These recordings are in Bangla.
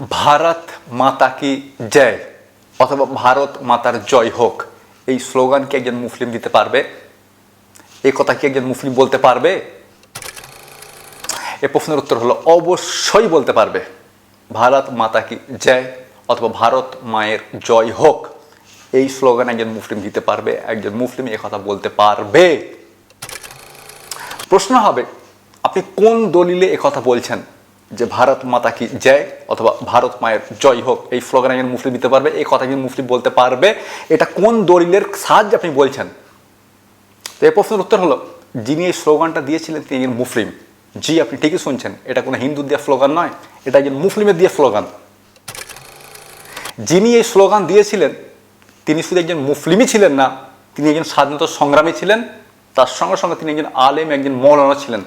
ভারত মাতা কি জয়? অথবা ভারত মাতার জয় হোক। এই স্লোগান কি একজন মুসলিম দিতে পারবে? এই কথা কি একজন মুসলিম বলতে পারবে? এ প্রশ্নের উত্তর হলো, অবশ্যই বলতে পারবে। ভারত মাতা কি জয় অথবা ভারত মায়ের জয় হোক। এই স্লোগান একজন মুসলিম দিতে পারবে, একজন মুসলিম এ কথা বলতে পারবে। প্রশ্ন হবে, আপনি কোন দলিলে কথা বলছেন? যে ভারত মাতা কি জয় অথবা ভারত মায়ের জয় হোক, এই স্লোগান একজন মুসলিম দিতে পারবে, এই কথা একজন মুসলিম বলতে পারবে। এটা কোন দলিলের সাহায্যে আপনি বলছেন? তো এই প্রশ্নের উত্তর হলো, যিনি এই স্লোগানটা দিয়েছিলেন তিনি একজন মুসলিম জি, আপনি ঠিকই শুনছেন, এটা কোনো হিন্দু দেওয়া স্লোগান নয়, এটা একজন মুসলিমের দিয়ে স্লোগান যিনি এই স্লোগান দিয়েছিলেন, তিনি শুধু একজন মুসলিমই ছিলেন না, তিনি একজন স্বাধীনতা সংগ্রামী ছিলেন, তার সঙ্গে সঙ্গে তিনি একজন আলেম, একজন মৌলানা ছিলেন।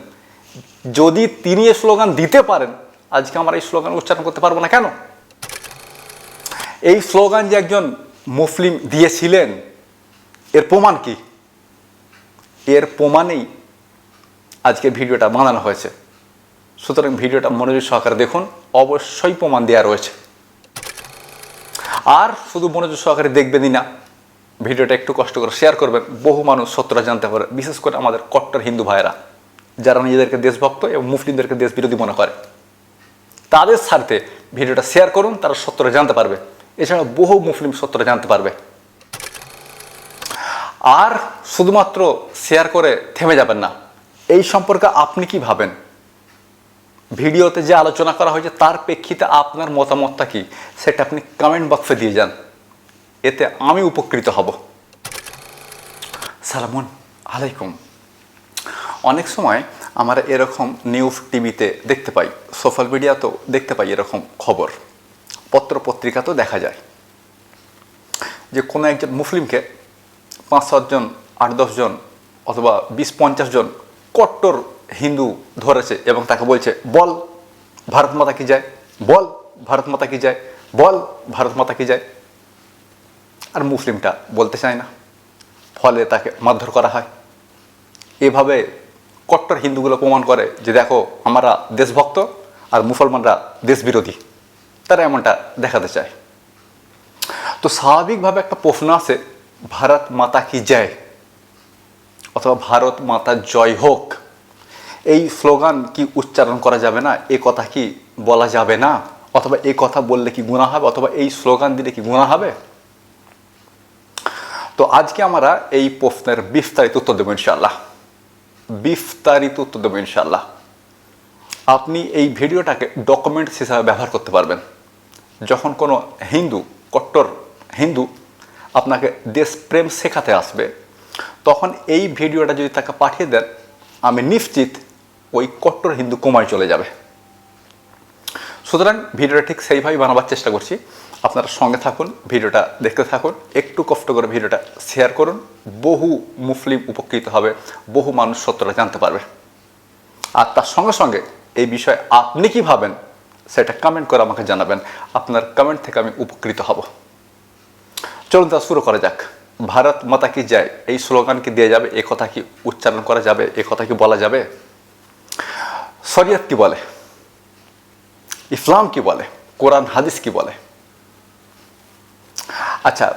যদি তিনি এই স্লোগান দিতে পারেন, আজকে আমরা এই স্লোগান উচ্চারণ করতে পারব না কেন? এই স্লোগান যে একজন মুসলিম দিয়েছিলেন, এর প্রমাণ কি? এর প্রমাণেই আজকের ভিডিওটা বানানো হয়েছে। সুতরাং ভিডিওটা মনোযোগ সহকারে দেখুন, অবশ্যই প্রমাণ দেওয়া রয়েছে। আর শুধু মনোযোগ সহকারে দেখবেনই না, ভিডিওটা একটু কষ্ট করে শেয়ার করবেন, বহু মানুষ সত্যটা জানতে পারে বিশেষ করে আমাদের কট্টর হিন্দু ভাইয়েরা। যারা নিজেদেরকে দেশভক্ত এবং মুসলিমদেরকে দেশ বিরোধী মনে করে, তাদের স্বার্থে ভিডিওটা শেয়ার করুন, তারা সত্যটা জানতে পারবে। এছাড়া বহু মুসলিম সত্যটা জানতে পারবে। আর শুধুমাত্র শেয়ার করে থেমে যাবেন না। এই সম্পর্কে আপনি কি ভাবেন? ভিডিওতে যে আলোচনা করা হয়েছে, তার প্রেক্ষিতে আপনার মতামতটা কি? সেটা আপনি কমেন্ট বক্সে দিয়ে যান। এতে আমি উপকৃত হব। সালামুন আলাইকুম। অনেক সময় আমরা এরকম নিউজ টিভিতে দেখতে পাই সোশ্যাল মিডিয়াতেও দেখতে পাই এরকম খবর পত্র পত্রিকাতেও দেখা যায়। যে কোনো একজন মুসলিমকে পাঁচ সাতজন আট দশজন অথবা বিশ, পঞ্চাশ জন কট্টর হিন্দু ধরেছে এবং তাকে বলছে, বল, ভারত মাতা কি যায়? বল, ভারত মাতা কি যায়? বল, ভারত মাতা কি যায়? আর মুসলিমটা বলতে চায় না। ফলে তাকে মারধর করা হয়। এভাবে কট্টর হিন্দুগুলো প্রমাণ করে যে দেখো, আমরা দেশভক্ত আর মুসলমানরা দেশবিরোধী। তারা এমনটা দেখাতে চায়। তো স্বাভাবিকভাবে একটা প্রশ্ন আছে, ভারত মাতা কি জয়? অথবা, ভারত মাতা জয় হোক। এই স্লোগান কি উচ্চারণ করা যাবে না? এ কথা কি বলা যাবে না? অথবা এই কথা বললে কি গুণা হবে? অথবা, এই স্লোগান দিলে কি গুণা হবে? তো আজকে আমরা এই প্রশ্নের বিস্তারিত উত্তর দেবো ইনশাল্লাহ বিস্তারিত উত্তর দেবো ইনশাল্লাহ আপনি এই ভিডিওটাকে ডকুমেন্টস হিসাবে ব্যবহার করতে পারবেন। যখন কোনো হিন্দু, কট্টর হিন্দু আপনাকে দেশপ্রেম শেখাতে আসবে, তখন এই ভিডিওটা যদি তাকে পাঠিয়ে দেন, আমি নিশ্চিত ওই কট্টর হিন্দু কমায় চলে যাবে। সুতরাং ভিডিওটা ঠিক সেইভাবেই বানাবার চেষ্টা করছি। আপনারা সঙ্গে থাকুন, ভিডিওটা দেখতে থাকুন, একটু কষ্ট করে ভিডিওটা শেয়ার করুন। বহু মুসলিম উপকৃত হবে, বহু মানুষ সত্যটা জানতে পারবে। আর তার সঙ্গে সঙ্গে এই বিষয়ে আপনি কি ভাবেন, সেটা কমেন্ট করে আমাকে জানাবেন। আপনার কমেন্ট থেকে আমি উপকৃত হব। চলুন তা শুরু করা যাক। ভারত মাতা কি যায় এই স্লোগান কি দেওয়া যাবে? এ কথা কি উচ্চারণ করা যাবে? এ কথা কি বলা যাবে? শরিয়ত কি বলে? ইসলাম কি বলে? কোরআন, হাদিস কি বলে? আচ্ছা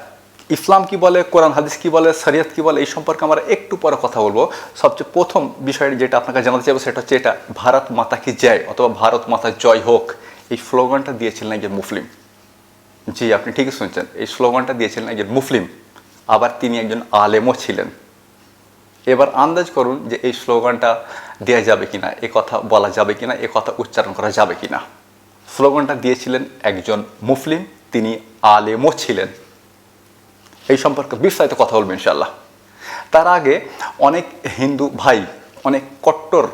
ইসলাম কি বলে, কোরআন, হাদিস কি বলে, শরিয়ত কি বলে, এই সম্পর্কে আমরা একটু পরে কথা বলব। সবচেয়ে প্রথম বিষয় যেটা আপনাকে জানাতে চাইব সেটা হচ্ছে এটা, ভারত মাতা কি জয়, অথবা ভারত মাতা জয় হোক। এই স্লোগানটা দিয়েছিলেন একজন মুসলিম। জি, আপনি ঠিকই শুনছেন, এই স্লোগানটা দিয়েছিলেন একজন মুসলিম। আবার তিনি একজন আলেমও ছিলেন। এবার আন্দাজ করুন যে এই স্লোগানটা দেওয়া যাবে কিনা, এ কথা বলা যাবে কিনা, এ কথা উচ্চারণ করা যাবে কি না স্লোগানটা দিয়েছিলেন একজন মুসলিম, তিনি আলেমও ছিলেন। এই সম্পর্কে বিস্তারিত কথা বলবেন ইনশাল্লাহ তার আগে অনেক হিন্দু ভাই, অনেক কট্টর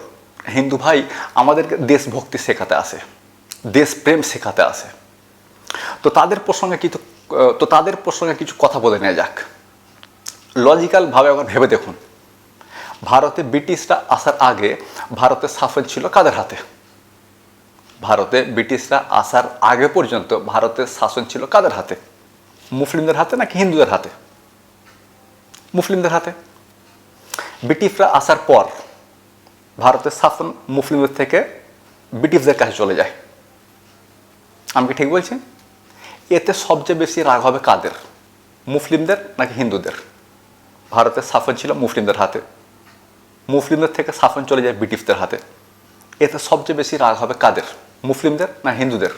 হিন্দু ভাই আমাদেরকে দেশভক্তি শেখাতে আসে, দেশপ্রেম শেখাতে আসে। তো তাদের প্রসঙ্গে কিছু, তো তাদের প্রসঙ্গে কিছু কথা বলে নেওয়া যাক। লজিক্যালভাবে আবার ভেবে দেখুন। ভারতে ব্রিটিশরা আসার আগে ভারতের শাসন ছিল কাদের হাতে? ভারতে ব্রিটিশরা আসার আগে পর্যন্ত ভারতের শাসন ছিল কাদের হাতে? মুসলিমদের হাতে নাকি হিন্দুদের হাতে? মুসলিমদের হাতে। ব্রিটিশরা আসার পর ভারতের শাসন মুসলিমদের থেকে ব্রিটিশদের কাছে চলে যায়। আমি কি ঠিক বলছি? এতে সবচেয়ে বেশি রাগ হবে কাদের? মুসলিমদের নাকি হিন্দুদের? ভারতের শাসন ছিল মুসলিমদের হাতে। মুসলিমদের থেকে শাসন চলে যায় ব্রিটিশদের হাতে। এতে সবচেয়ে বেশি রাগ হবে কাদের? মুসলিমদের না হিন্দুদের?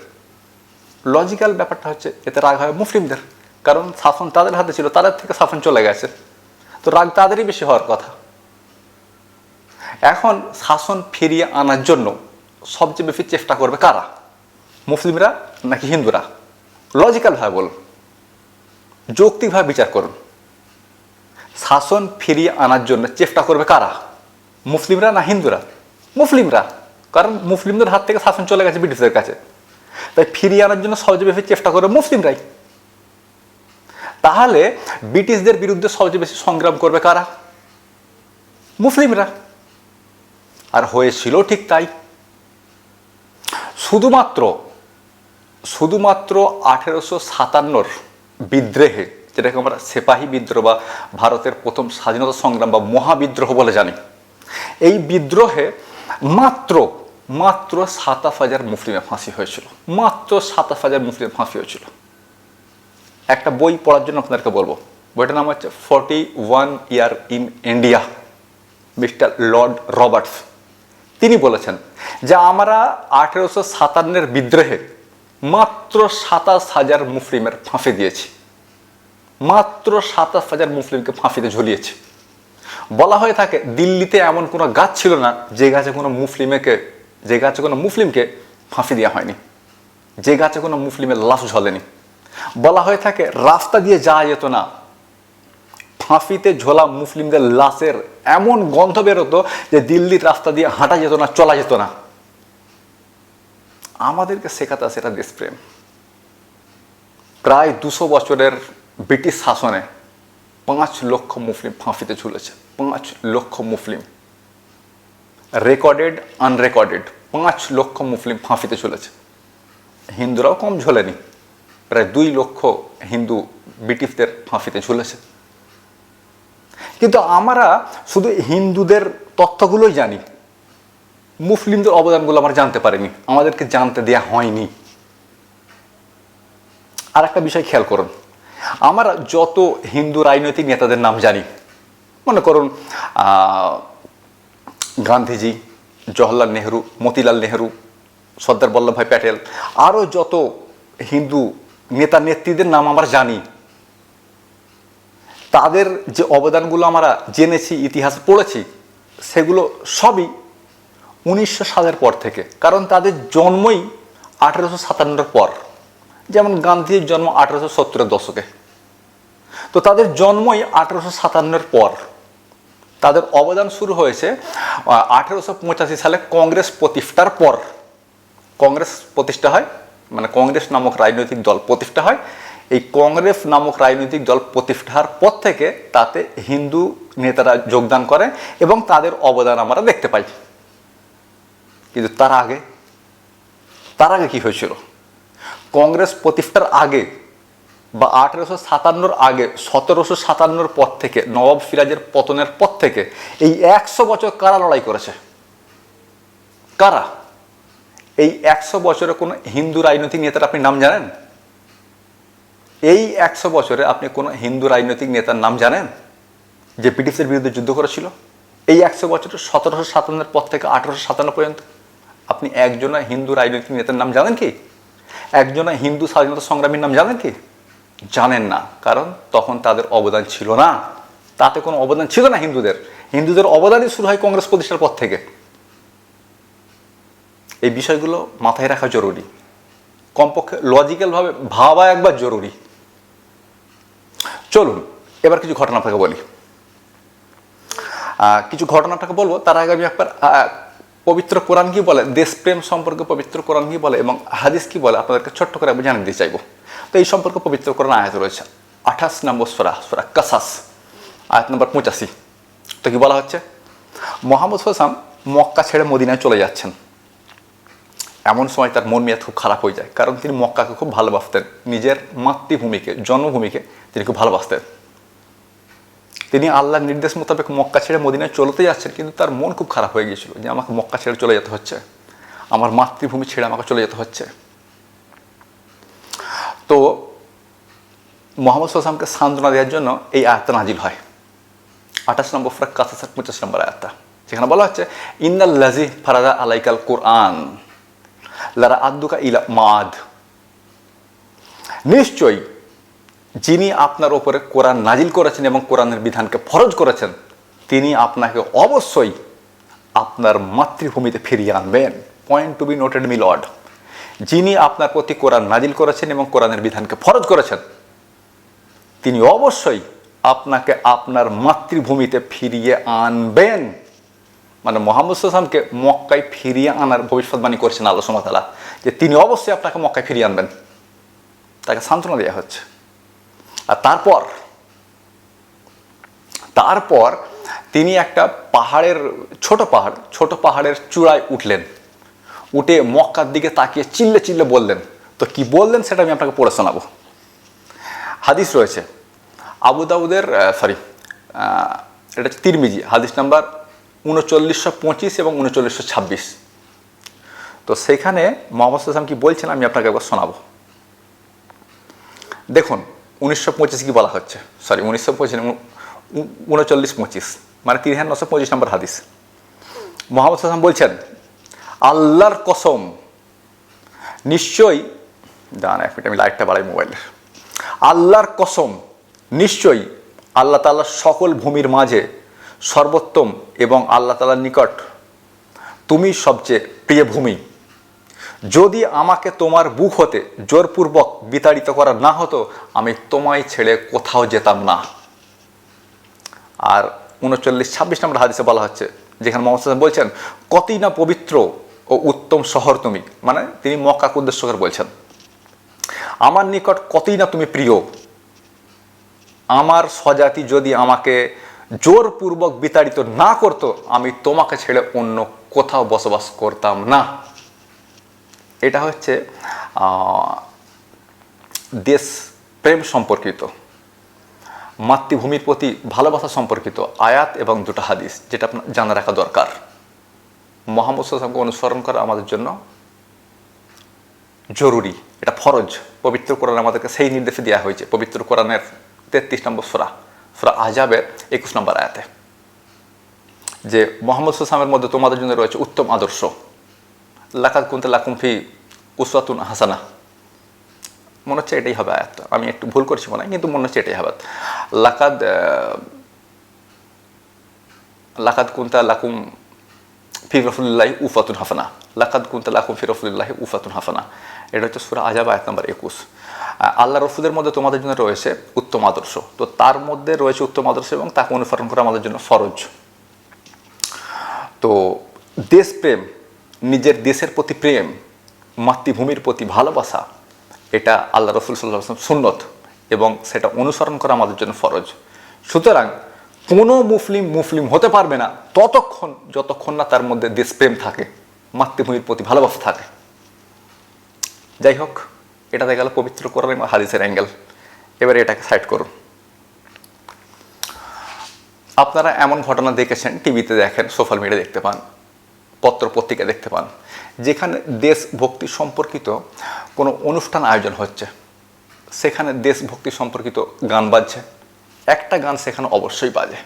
লজিক্যাল ব্যাপারটা হচ্ছে, এতে রাগ হবে মুসলিমদের। কারণ শাসন তাদের হাতে ছিল, তাদের থেকে শাসন চলে গেছে। তো রাগ তাদেরই বেশি হওয়ার কথা। এখন শাসন ফিরিয়ে আনার জন্য সবচেয়ে বেশি চেষ্টা করবে কারা? মুসলিমরা নাকি হিন্দুরা? লজিক্যালভাবে বলুন। যৌক্তিকভাবে বিচার করুন। শাসন ফিরিয়ে আনার জন্য চেষ্টা করবে কারা? মুসলিমরা না হিন্দুরা? মুসলিমরা। কারণ মুসলিমদের হাত থেকে শাসন চলে গেছে ব্রিটিশদের কাছে। তাই ফিরিয়ে আনার জন্য সবচেয়ে বেশি চেষ্টা করবে মুসলিমরাই। তাহলে ব্রিটিশদের বিরুদ্ধে সবচেয়ে বেশি সংগ্রাম করবে কারা? মুসলিমরা। আর হয়েছিল ঠিক তাই। শুধুমাত্র শুধুমাত্র আঠেরোশো সাতান্নর বিদ্রোহে, যেটাকে আমরা সেপাহী বিদ্রোহ বা ভারতের প্রথম স্বাধীনতা সংগ্রাম বা মহাবিদ্রোহ বলে জানি, এই বিদ্রোহে মাত্র মাত্র সাতাশ হাজার মুসলিমে ফাঁসি হয়েছিল। মাত্র সাতাশ হাজার মুসলিমে ফাঁসি হয়েছিল। একটা বই পড়ার জন্য আপনাদেরকে বলব। বইটার নাম হচ্ছে forty one year in India, mister Lord Roberts. তিনি বলেছেন যে আমরা আঠেরোশো সাতান্নের বিদ্রোহে মাত্র সাতাশ হাজার মুসলিমের ফাঁসি দিয়েছি। মাত্র সাতাশ হাজার মুসলিমকে ফাঁসিতে ঝুলিয়েছি। বলা হয়ে থাকে, দিল্লিতে এমন কোনো গাছ ছিল না যে গাছে কোনো মুসলিমেকে, যে গাছে কোনো মুসলিমকে ফাঁসি দেওয়া হয়নি। যে গাছে কোনো মুসলিমের লাশ ঝলেনি। বলা হয়ে থাকে, রাস্তা দিয়ে যাওয়া যেত না। ফাঁসিতে ঝোলা মুসলিমদের লাশের এমন গন্ধ বেরোতো যে দিল্লির রাস্তা দিয়ে হাঁটা যেত না, চলা যেত না। আমাদেরকে শেখাতে আছে এটা দেশপ্রেম। প্রায় দুশো বছরের ব্রিটিশ শাসনে পাঁচ লক্ষ মুসলিম ফাঁসিতে ঝুলেছে, পাঁচ লক্ষ মুসলিম। রেকর্ডেড আনরেকর্ডেড পাঁচ লক্ষ মুসলিম ফাঁসিতে ঝুলেছে। হিন্দুরাও কম ঝোলেনি। প্রায় দুই লক্ষ হিন্দু ব্রিটিশদের ফাঁসিতে ঝুলেছে। কিন্তু আমরা শুধু হিন্দুদের তথ্যগুলোই জানি, মুসলিমদের অবদানগুলো আমরা জানতে পারিনি, আমাদেরকে জানতে দেয়া হয়নি। আর একটা বিষয় খেয়াল করুন, আমরা যত হিন্দু রাজনৈতিক নেতাদের নাম জানি, মনে করুন গান্ধীজি, জওহরলাল নেহরু, মতিলাল নেহরু, সর্দার বল্লভভাই প্যাটেল, আরও যত হিন্দু নেতা নেত্রীদের নাম আমরা জানি। তাদের যে অবদানগুলো আমরা জেনেছি, ইতিহাস পড়েছি, সেগুলো সবই উনিশশো সালের পর থেকে। কারণ তাদের জন্মই আঠেরোশো সাতান্নর পর। যেমন গান্ধীর জন্ম আঠেরোশো সত্তরের দশকে। তো তাদের জন্মই আঠেরোশো সাতান্নর পর। তাদের অবদান শুরু হয়েছে আঠেরোশো পঁচাশি সালে কংগ্রেস প্রতিষ্ঠার পর। কংগ্রেস প্রতিষ্ঠা হয় মানে কংগ্রেস নামক রাজনৈতিক দল প্রতিষ্ঠা হয়। এই কংগ্রেস নামক রাজনৈতিক দল প্রতিষ্ঠার পর থেকে তাতে হিন্দু নেতারা যোগদান করে এবং তাদের অবদান আমরা দেখতে পাই। কিন্তু তার আগে তার আগে কি হয়েছিল? কংগ্রেস প্রতিষ্ঠার আগে বা আঠেরোশো সাতান্নর আগে, সতেরোশো সাতান্নর পর থেকে, নবাব সিরাজের পতনের পর থেকে এই একশো বছর কারা লড়াই করেছে? কারা? এই একশো বছরে কোনো হিন্দু রাজনৈতিক নেতার আপনি নাম জানেন? এই একশো বছরে আপনি কোনো হিন্দু রাজনৈতিক নেতার নাম জানেন? যে ব্রিটিশের বিরুদ্ধে যুদ্ধ করেছিল? এই একশো বছরে সতেরোশো সাতান্নের পর থেকে আঠেরোশো সাতান্ন পর্যন্ত আপনি একজনা হিন্দু রাজনৈতিক নেতার নাম জানেন কি? একজনা হিন্দু স্বাধীনতা সংগ্রামীর নাম জানেন কি? জানেন না, কারণ তখন তাদের অবদান ছিল না। তাতে কোনো অবদান ছিল না হিন্দুদের। হিন্দুদের অবদানই শুরু হয় কংগ্রেস প্রতিষ্ঠার পর থেকে। এই বিষয়গুলো মাথায় রাখা জরুরি। কমপক্ষে লজিক্যালভাবে ভাবা একবার জরুরি। চলুন, এবার কিছু ঘটনা আপনাকে বলি। কিছু ঘটনা আপনাকে বলব, তার আগে আমি একবার পবিত্র কোরআন কি বলে দেশপ্রেম সম্পর্কে পবিত্র কোরআন কি বলে এবং হাদিস কি বলে আপনাদেরকে ছোট্ট করে আমি জানিয়ে দিতে চাইব। তো এই সম্পর্কে পবিত্র কোরআন আয়াত রয়েছে, আঠাশ নম্বর সোরা সোরা কাসাস, আয়াত নম্বর পঁচাশি। তো কি বলা হচ্ছে? মোহাম্মদ হোসাম মক্কা ছেড়ে মদিনায় চলে যাচ্ছেন। এমন সময় তার মন মেয়াদ খুব খারাপ হয়ে যায়। কারণ তিনি মক্কাকে খুব ভালোবাসতেন। নিজের মাতৃভূমিকে, জন্মভূমিকে তিনি খুব ভালোবাসতেন। তিনি আল্লাহর নির্দেশ মোতাবেক মক্কা ছেড়ে মদিনায় চলতে যাচ্ছেন, কিন্তু তার মন খুব খারাপ হয়ে গিয়েছিল যে আমাকে মক্কা ছেড়ে চলে যেতে হচ্ছে। আমার মাতৃভূমি ছেড়ে আমাকে চলে যেতে হচ্ছে। তো মোহাম্মদ সাল্লামকে সান্ত্বনা দেওয়ার জন্য এই আয়াতটা নাজিল হয়। আঠাশ নম্বর ফ্রাক কাছে পঁচাশ নম্বর আয়াতটা। যেখানে বলা হচ্ছে ইন্দাল লাজি ফারাদা আলাইকাল কোরআন। লারা আদুকা ইলা মাদ নিশ্চয়ই যিনি আপনার ওপরে কোরআন নাজিল করেছেন এবং কোরআনের বিধানকে ফরজ করেছেন তিনি আপনাকে অবশ্যই আপনার মাতৃভূমিতে ফিরিয়ে আনবেন point to be noted me Lord যিনি আপনার প্রতি কোরআন নাজিল করেছেন এবং কোরআনের বিধানকে ফরজ করেছেন তিনি অবশ্যই আপনাকে আপনার মাতৃভূমিতে ফিরিয়ে আনবেন মানে মোহাম্মদ সাল্লামকে মক্কায় ফিরিয়ে আনার ভবিষ্যৎবাণী করেছেন আল্লাহ সুমতালা যে তিনি অবশ্যই আপনাকে মক্কায় ফিরিয়ে আনবেন। তাকে সান্ত্বনা দেওয়া হচ্ছে। আর তারপর তারপর তিনি একটা পাহাড়ের, ছোট পাহাড়, ছোট পাহাড়ের চূড়ায় উঠলেন। উঠে মক্কার দিকে তাকিয়ে চিল্লে চিল্লে বললেন, তো কি বললেন সেটা আমি আপনাকে পড়ে শোনাবো। হাদিস রয়েছে। আবু দাউদের সরি এটা হচ্ছে তিরমিজি, হাদিস নাম্বার উনচল্লিশশো পঁচিশ এবং উনচল্লিশশো ছাব্বিশ। তো সেখানে মোহাম্মদ সাল্লাম কি বলছেন? আমি আপনাকে একবার শোনাবো। দেখুন, উনিশশো পঁচিশ কি বলা হচ্ছে? সরি উনিশশো পঁচিশ উনচল্লিশ পঁচিশ মানে তিন হাজার নশো পঁচিশ নম্বর হাদিস। মোহাম্মদ সাল্লাম বলছেন, আল্লাহর কসম, নিশ্চয়ই দাঁড়ান এক মিনিট, আমি লাইটটা বাড়াই মোবাইলের আল্লাহর কসম, নিশ্চয়ই আল্লাহ তাল্লাহ সকল ভূমির মাঝে সর্বোত্তম এবং আল্লাহ তালার নিকট তুমি সবচেয়ে প্রিয় ভূমি। যদি আমাকে তোমার বুক হতে জোরপূর্বক বিতাড়িত করা না হতো, আমি তোমায় ছেড়ে কোথাও যেতাম না। আর উনচল্লিশ, ছাব্বিশ নম্বর হাদিসে বলা হচ্ছে, যেখানে মোহাম্মদ বলছেন, কতই না পবিত্র ও উত্তম শহর তুমি? মানে তিনি মক্কাকে উদ্দেশ্য করে বলছেন। আমার নিকট কতই না তুমি প্রিয়? আমার স্বজাতি যদি আমাকে জোরপূর্বক বিতাড়িত না করতো, আমি তোমাকে ছেড়ে অন্য কোথাও বসবাস করতাম না। এটা হচ্ছে দেশ প্রেম সম্পর্কিত, মাতৃভূমির প্রতি ভালোবাসা সম্পর্কিত আয়াত এবং দুটা হাদিস, যেটা আপনার জানা রাখা দরকার। মোহাম্মদ সাল্লামকে অনুসরণ করা আমাদের জন্য জরুরি, এটা ফরজ। পবিত্র কোরআন আমাদেরকে সেই নির্দেশে দেওয়া হয়েছে, পবিত্র কোরআনের তেত্রিশ নম্বর সুরা। সুরা আজাবের একুশ নম্বর আয়াতে, যে মোহাম্মদ সাল্লামের মধ্যে তোমাদের জন্য রয়েছে উত্তম আদর্শ। লাকাত কুন্তে লাকুমফি উসওয়াতুন হাসানা। মনে হচ্ছে এটাই হবে আয়াত। আমি একটু ভুল করছি মনে হয়, কিন্তু মনে হচ্ছে এটাই হবে। লাকাদ লাকাদ কুন্তা লাকুম ফি রফুল্লাহি উফাতুন হাফানা লাকাদ কুন্তা লাকুম ফি রফুল্লাহি উফাতুন হাফানা এটা হচ্ছে সুরা আজাব আয়াত নাম্বার একুশ। আল্লাহ রসুলের মধ্যে তোমাদের জন্য রয়েছে উত্তম আদর্শ। তো তার মধ্যে রয়েছে উত্তম আদর্শ এবং তাকে অনুসরণ করা আমাদের জন্য ফরজ। তো দেশপ্রেম, নিজের দেশের প্রতি প্রেম, মাতৃভূমির প্রতি ভালোবাসা, এটা আল্লাহ রসুল সাল্লাহ সুন্নত এবং সেটা অনুসরণ করা আমাদের জন্য ফরজ। সুতরাং কোনো মুসলিম মুসলিম হতে পারবে না ততক্ষণ, যতক্ষণ না তার মধ্যে দেশপ্রেম থাকে, মাতৃভূমির প্রতি ভালোবাসা থাকে। যাই হোক। এটা দেখা গেল পবিত্র কোরআন এবং হাদিসের অ্যাঙ্গেল এবারে এটাকে সাইড করুন। আপনারা এমন ঘটনা দেখেছেন টিভিতে দেখেন সোশ্যাল মিডিয়া দেখতে পান পত্র পত্রিকা দেখতে পান, যেখানে দেশভক্তি সম্পর্কিত কোনো অনুষ্ঠান আয়োজন হচ্ছে। সেখানে দেশভক্তি সম্পর্কিত গান বাজছে। একটা গান সেখানে অবশ্যই বাজে।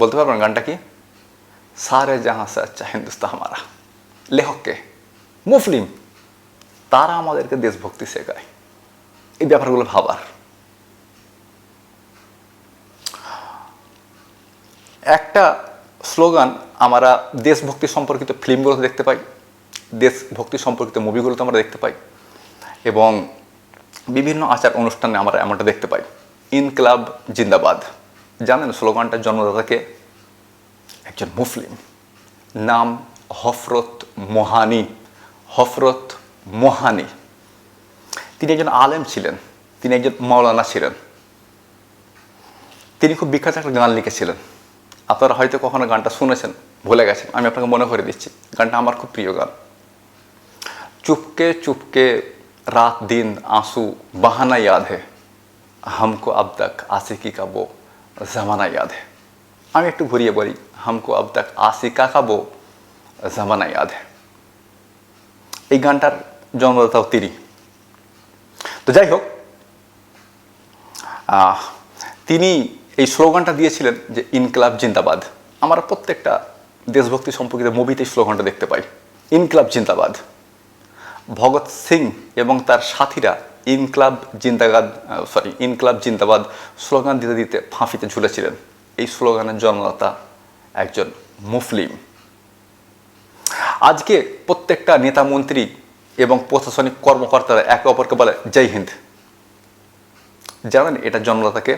বলতে পারবেন গানটা কি? সারে জাহাঁ সে আচ্ছা হিন্দুস্তান হামারা। লেখককে মুসলিম তারা আমাদেরকে দেশভক্তি শেখায়। এই ব্যাপারগুলো ভাবার। একটা স্লোগান আমরা দেশভক্তি সম্পর্কিত ফিল্মগুলোতে দেখতে পাই, দেশভক্তি সম্পর্কিত মুভিগুলোতে আমরা দেখতে পাই এবং বিভিন্ন আচার অনুষ্ঠানে আমরা এমনটা দেখতে পাই। ইনকলাব জিন্দাবাদ। জানেন স্লোগানটার জন্মদাতাকে? একজন মুসলিম। নাম হফরত মোহানি। হফরত মহানি। তিনি একজন আলেম ছিলেন, তিনি একজন মৌলানা ছিলেন। তিনি খুব বিখ্যাত একটা গান লিখেছিলেন। আপনারা হয়তো কখনো গানটা শুনেছেন, ভুলে গেছেন, আমি আপনাকে মনে করে দিচ্ছি। গানটা আমার খুব প্রিয় গান। চুপকে চুপকে রাত দিন আঁসু বাহানা ইয়াদ হে হামকো আবদাক আসিকি আশিকি কাবো জামানা ইয়াদ হে আমি একটু ঘুরিয়ে বলি, হামকো আবদাক তক আশিকা কাবো জামানা ইয়াদ হে এই গানটার জন্মদাতাও তিনি তো যাই হোক তিনি এই স্লোগানটা দিয়েছিলেন যে ইনকলাব জিন্দাবাদ। আমরা প্রত্যেকটা দেশভক্তি সম্পর্কিত মুভিতে স্লোগানটা দেখতে পাই, ইনকলাব জিন্দাবাদ। ভগৎ সিং এবং তার সাথীরা ইনকলাব জিন্দাবাদ সরি ইনকলাব জিন্দাবাদ স্লোগান দিতে দিতে ফাঁফিতে ঝুলেছিলেন। এই স্লোগানের জন্মদাতা একজন মুসলিম আজকে প্রত্যেকটা নেতা মন্ত্রী এবং প্রশাসনিক কর্মকর্তারা একে অপরকে বলে, জয় হিন্দ। জানেন এটা জন্মদাতাকে?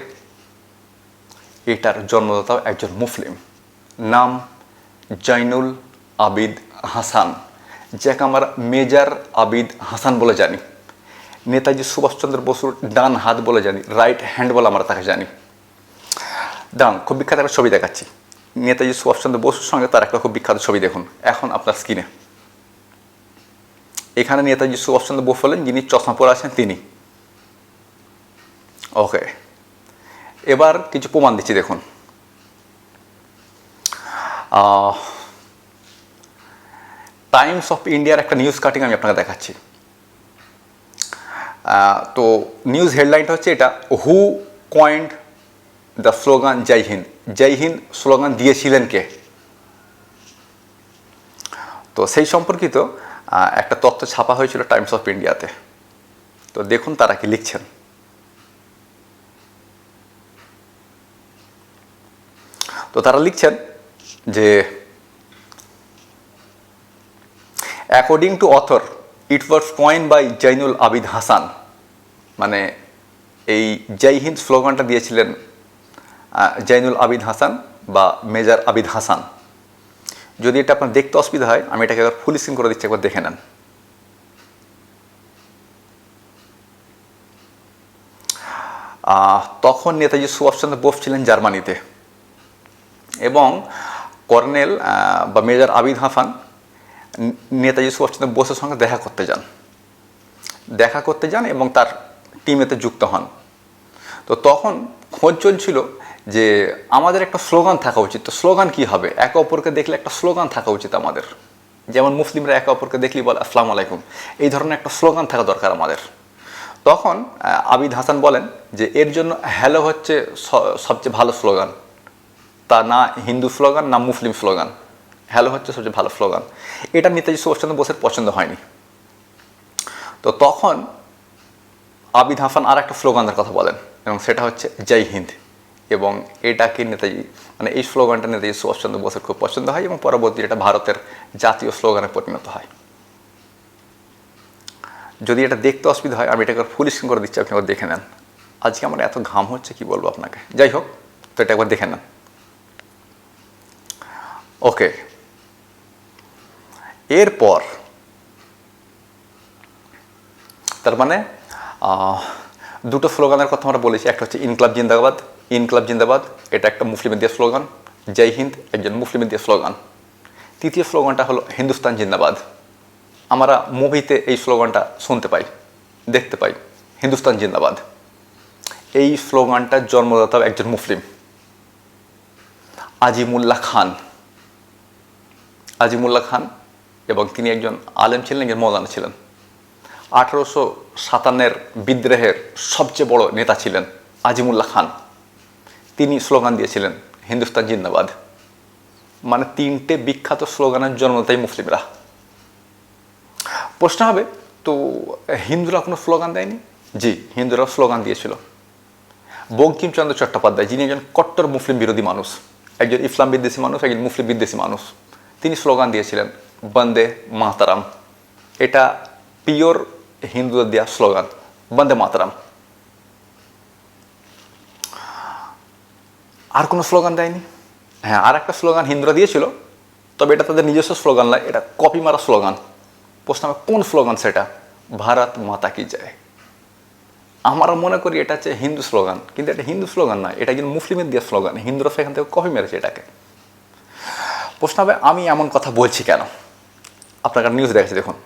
এটার জন্মদাতাও একজন মুসলিম। নাম জৈনুল আবিদ হাসান, যাকে আমরা মেজর আবিদ হাসান বলে জানি। নেতাজি সুভাষচন্দ্র বসুর ডান হাত বলে জানি রাইট হ্যান্ড বলে আমরা তাকে জানি। দাঁড়ান, খুব বিখ্যাত একটা ছবি দেখাচ্ছি। নেতাজি সুভাষচন্দ্র বসুর সঙ্গে তার একটা খুব বিখ্যাত ছবি দেখুন। এখন আপনার স্ক্রিনে এখানে নেতাজি সুভাষচন্দ্র বোস হলেন, যিনি চশমা পরে আছেন তিনি। ওকে এবার কিছু প্রমাণ দিচ্ছি, দেখুন। টাইমস অফ ইন্ডিয়ার একটা নিউজ কাটিং আমি আপনাকে দেখাচ্ছি। তো নিউজ হেডলাইনটা হচ্ছে এটা who coined the slogan Jai Hind Jai Hind slogan দিয়েছিলেন কে? তো সেই সম্পর্কিত একটা তথ্য ছাপা হয়েছিল টাইমস অফ ইন্ডিয়াতে। তো দেখুন তারা কি লিখছেন। তো তারা লিখছেন যে according to author it was coined by Zainul Abid Hasan মানে এই জয় হিন্দ স্লোগানটা দিয়েছিলেন জৈনুল আবিদ হাসান বা মেজর আবিদ হাসান। যদি এটা আপনার দেখতে অসুবিধা হয়, আমি এটাকে একবার ফুল স্ক্রিন করে দিচ্ছি, একবার দেখে নেন। তখন নেতাজি সুভাষচন্দ্র বোস ছিলেন জার্মানিতে এবং কর্নেল বা মেজর আবিদ হাফান নেতাজি সুভাষচন্দ্র বোসের সঙ্গে দেখা করতে যান। দেখা করতে যান এবং তার টিমেতে যুক্ত হন। তো তখন খোঁজ চলছিল যে আমাদের একটা স্লোগান থাকা উচিত। তো স্লোগান কি হবে? একে অপরকে দেখলে একটা স্লোগান থাকা উচিত আমাদের। যেমন মুসলিমরা একে অপরকে দেখলেই বলে, আসসালামু আলাইকুম। এই ধরনের একটা স্লোগান থাকা দরকার আমাদের। তখন আবিদ হাসান বলেন যে, এর জন্য হ্যালো হচ্ছে সবচেয়ে ভালো স্লোগান। তা না হিন্দু স্লোগান, না মুসলিম স্লোগান। হ্যালো হচ্ছে সবচেয়ে ভালো স্লোগান। এটা নেতাজি সুভাষচন্দ্র বোসের পছন্দ হয়নি। তো তখন আবিদ হাসান আর একটা স্লোগানের কথা বলেন এবং সেটা হচ্ছে, জয় হিন্দ। এবং এটাকে নেতাজি মানে এই স্লোগানটা নেতাজি সুভাষচন্দ্র বোসের খুব পছন্দ হয় এবং পরবর্তী এটা ভারতের জাতীয় স্লোগানে পরিণত হয়। যদি এটা দেখতে অসুবিধা হয়, আমি এটাকে ফুল স্ক্রিন করে দিচ্ছি, আপনি একবার দেখে নেন। আজকে আমার এত ঘাম হচ্ছে, কি বলব আপনাকে? যাই হোক, তো এটা একবার দেখে নেন। ওকে। এরপর, তার মানে দুটো স্লোগানের কথা আমরা বলেছি, একটা হচ্ছে ইনকলাব জিন্দাবাদ ইনকলাব জিন্দাবাদ, এটা একটা মুসলিমের দিয়ে স্লোগান, জয় হিন্দ একজন মুসলিমের দিয়ে স্লোগান। তৃতীয় স্লোগানটা হলো হিন্দুস্তান জিন্দাবাদ। আমরা মুভিতে এই স্লোগানটা শুনতে পাই, দেখতে পাই, হিন্দুস্তান জিন্দাবাদ। এই স্লোগানটার জন্মদাতা একজন মুসলিম, আজিমুল্লাহ খান। আজিমুল্লাহ খান এবং তিনি একজন আলেম ছিলেন, একজন মৌলানা ছিলেন। আঠারোশো সাতান্নের বিদ্রোহের সবচেয়ে বড় নেতা ছিলেন আজিমুল্লাহ খান। তিনি স্লোগান দিয়েছিলেন, হিন্দুস্তান জিন্দাবাদ। মানে তিনটে বিখ্যাত স্লোগানের জন্মদাতাই মুসলিমরা। প্রশ্ন হবে, তো হিন্দুরা কোনো স্লোগান দেয়নি? জি হিন্দুরা স্লোগান দিয়েছিল। বঙ্কিমচন্দ্র চট্টোপাধ্যায়, যিনি একজন কট্টর মুসলিম বিরোধী মানুষ, একজন ইসলাম বিদ্বেষী মানুষ, একজন মুসলিম বিদ্বেষী মানুষ, তিনি স্লোগান দিয়েছিলেন, বন্দে মাতারাম। এটা পিওর হিন্দুদের দেওয়া স্লোগান, বন্দে মাতারাম। আর কোনো স্লোগান দেয়নি? হ্যাঁ আর একটা স্লোগান হিন্দুরা দিয়েছিল, তবে এটা তাদের নিজস্ব স্লোগান নয়, এটা কপি মারা স্লোগান। প্রশ্ন কোন স্লোগান সেটা? ভারত মাতা কি যায় আমরা মনে করি এটা হচ্ছে হিন্দু স্লোগান, কিন্তু এটা হিন্দু স্লোগান নয়, এটা কিন্তু মুসলিমের দিয়ে স্লোগান, হিন্দুরা সেখান থেকে কপি মেরেছে এটাকে। প্রশ্ন হবে, আমি এমন কথা বলছি কেন? আপনার নিউজ দেখেছি দেখুন।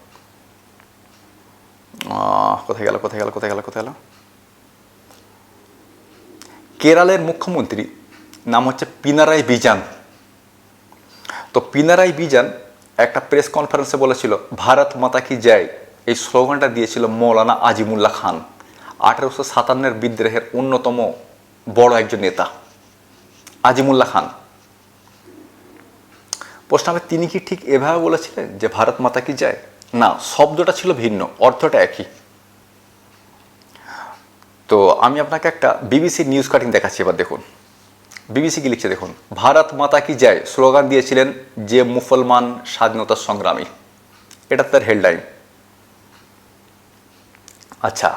কোথায় গেল কোথায় গেল কোথায় গেল কোথায় গেল? কেরালের মুখ্যমন্ত্রী নাম হচ্ছে পিনারাই বিজান। তো পিনারাই বিজান একটা প্রেস কনফারেন্সে বলেছিল, ভারত মাতা কি জয়? এই স্লোগানটা দিয়েছিল মৌলানা আজিমুল্লাহ খান, আঠারোশো সাতান্নের বিদ্রোহের অন্যতম বড় একজন নেতা, আজিমুল্লাহ খান। প্রশ্ন হবে, তিনি কি ঠিক এভাবে বলেছিলেন যে ভারত মাতা কি যায় না, শব্দটা ছিল ভিন্ন, অর্থটা একই। তো আমি আপনাকে একটা বিবিসি নিউজ কাটিং দেখাচ্ছি, এবার দেখুন। বিবিসি কি লিখছে দেখুন? ভারত মাতা কি যায় স্লোগান দিয়েছিলেন যে মুসলমান স্বাধীনতা সংগ্রামী। এটা তার হেডলাইন। আচ্ছা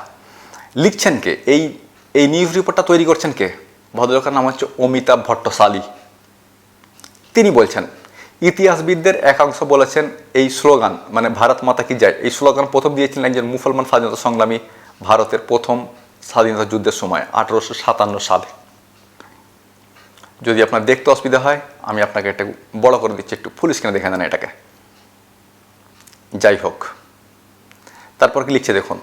লিখছেন কে? এই এই নিউজ রিপোর্টটা তৈরি করছেন কে? ভদ্রলোকের নাম হচ্ছে অমিতাভ ভট্টশালী। তিনি বলছেন, ইতিহাসবিদদের একাংশ বলেছেন এই স্লোগান মানে ভারত মাতা কি যায় এই স্লোগান প্রথম দিয়েছিলেন একজন মুসলমান স্বাধীনতা সংগ্রামী ভারতের প্রথম স্বাধীনতা যুদ্ধের সময়, আঠারোশো সাতান্ন সালে। যদি আপনার দেখতে অসুবিধা হয়, আমি আপনাকে একটা বড় করে দিচ্ছি, একটু ফুল স্ক্রিনে দেখে নেন এটাকে। যাই হোক। তারপর কি লিখছে দেখুন?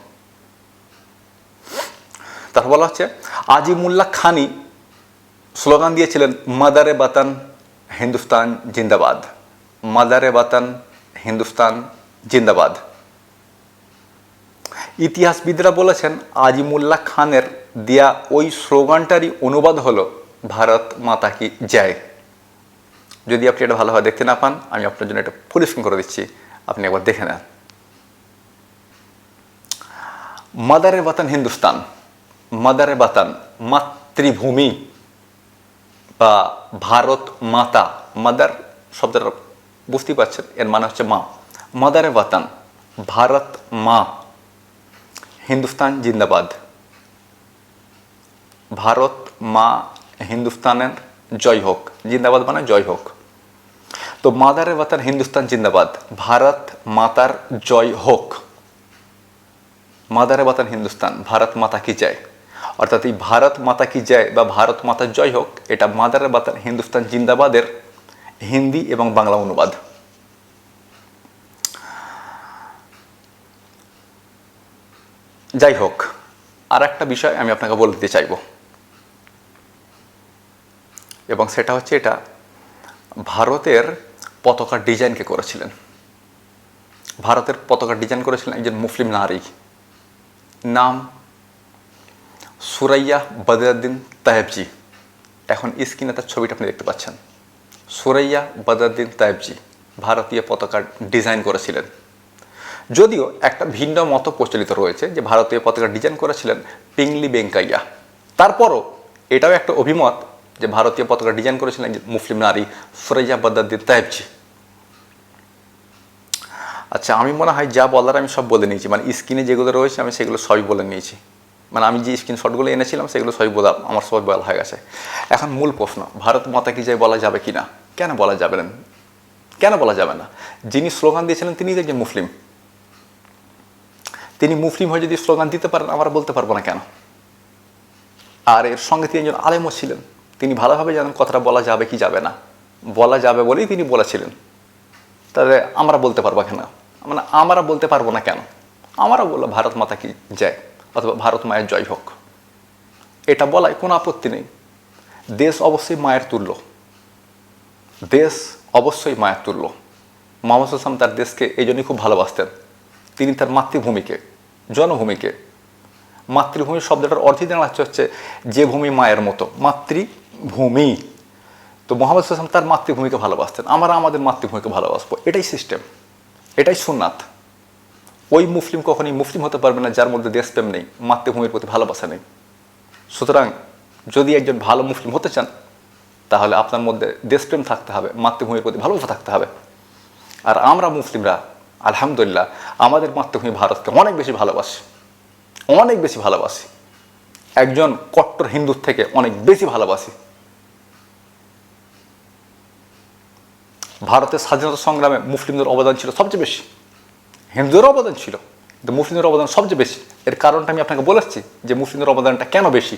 তারপর বলা হচ্ছে, আজিমুল্লাহ খানি স্লোগান দিয়েছিলেন, মাদারে বাতান, হিন্দুস্তান জিন্দাবাদ। মাদারে বাতান, হিন্দুস্তান জিন্দাবাদ। ইতিহাসবিদরা বলেছেন, আজিমুল্লাহ খানের দেয়া ওই স্লোগানটারই অনুবাদ হলো ভারত মাতা কি জয়? যদি আপনি এটা ভালোভাবে দেখতে না পান, আমি আপনার জন্য এটা ফুল স্ক্রিন করে দিচ্ছি। আপনি একবার দেখে নেন। মাদারে বাতান হিন্দুস্তান। মাদারে বাতান মাতৃভূমি বা ভারত মাতা। মাদার শব্দটা বুঝতেই পারছেন, এর মানে হচ্ছে মা। মাদারে বাতান, ভারত মা। হিন্দুস্তান জিন্দাবাদ। ভারত মা হিন্দুস্তানের জয় হোক, জিন্দাবাদ মানে জয় হোক। তো মাদারে বাতান হিন্দুস্তান জিন্দাবাদ, ভারত মাতার জয় হোক। মাদারে বাতান হিন্দুস্তান, ভারত মাতা কি জয় অর্থাৎ এই ভারত মাতা কি জয় বা ভারত মাতার জয় হোক, এটা মাদারে বাতান হিন্দুস্তান জিন্দাবাদের হিন্দি এবং বাংলা অনুবাদ। যাই হোক আর একটা বিষয় আমি আপনাকে বলে দিতে চাইব। এবং সেটা হচ্ছে এটা, ভারতের পতাকার ডিজাইনকে করেছিলেন। ভারতের পতাকার ডিজাইন করেছিলেন একজন মুসলিম নারী। নাম সুরাইয়া বদরুদ্দিন তাহেবজি। এখন স্ক্রিনে তার ছবিটা আপনি দেখতে পাচ্ছেন। সুরাইয়া বদরুদ্দিন তাহেবজি ভারতীয় পতাকার ডিজাইন করেছিলেন। যদিও একটা ভিন্ন মত প্রচলিত রয়েছে যে ভারতীয় পতাকা ডিজাইন করেছিলেন পিংলি বেঙ্কাইয়া। তারপরও এটাও একটা অভিমত যে ভারতীয় পতাকা ডিজাইন করেছিলেন মুসলিম নারী সুরাইয়া বদরুদ্দিন তাহেবজি আচ্ছা আমি মনে হয় যা বলার আমি সব বলে নিয়েছি। মানে স্ক্রিনে যেগুলো রয়েছে আমি সেগুলো সবই বলে নিয়েছি। মানে আমি যে স্ক্রিনশটগুলো এনেছিলাম সেগুলো সবই বলা, আমার সবাই বলা হয়ে গেছে। এখন মূল প্রশ্ন, ভারত মাতা কি যায় বলা যাবে কি না কেন বলা যাবে না? কেন বলা যাবে না? যিনি স্লোগান দিয়েছিলেন তিনি একজন মুসলিম। তিনি মুসলিম হয়ে যদি স্লোগান দিতে পারেন আমরা বলতে পারব না কেন? আর এর সঙ্গে তিনি একজন আলেমও ছিলেন। তিনি ভালোভাবে জানেন কথাটা বলা যাবে কি যাবে না। বলা যাবে বলেই তিনি বলেছিলেন। তাহলে আমরা বলতে পারব কেন? মানে আমরা বলতে পারব না কেন? আমরা বলল ভারত মাতা কি জয়, অথবা ভারত মায়ের জয় হোক। এটা বলায় কোনো আপত্তি নেই। দেশ অবশ্যই মায়ের তুল্য। দেশ অবশ্যই মায়ের তুল্য। মোহাম্মদ হাসান তার দেশকে এই জন্যই খুব ভালোবাসতেন। তিনি তার মাতৃভূমিকে, জনভূমিকে। মাতৃভূমি শব্দটার অর্থই দাঁড়াচ্ছে হচ্ছে যে ভূমি মায়ের মতো মাতৃভূমি তো মোহাম্মদ হাসান তার মাতৃভূমিকে ভালোবাসতেন। আমরা আমাদের মাতৃভূমিকে ভালোবাসবো। এটাই সিস্টেম এটাই সুন্নাত। ওই মুসলিম কখনই মুসলিম হতে পারবে না, যার মধ্যে দেশপ্রেম নেই, মাতৃভূমির প্রতি ভালোবাসা নেই। সুতরাং যদি একজন ভালো মুসলিম হতে চান, তাহলে আপনার মধ্যে দেশপ্রেম থাকতে হবে, মাতৃভূমির প্রতি ভালোবাসা থাকতে হবে। আর আমরা মুসলিমরা, আলহামদুলিল্লাহ, আমাদের মাতৃভূমি ভারতকে অনেক বেশি ভালোবাসি। অনেক বেশি ভালোবাসি। একজন কট্টর হিন্দুর থেকে অনেক বেশি ভালোবাসি। ভারতের স্বাধীনতা সংগ্রামে মুসলিমদের অবদান ছিল সবচেয়ে বেশি। হিন্দুদের অবদান ছিল, কিন্তু মুসলিমদের অবদান সবচেয়ে বেশি। এর কারণটা আমি আপনাকে বলেছি যে মুসলিমদের অবদানটা কেন বেশি?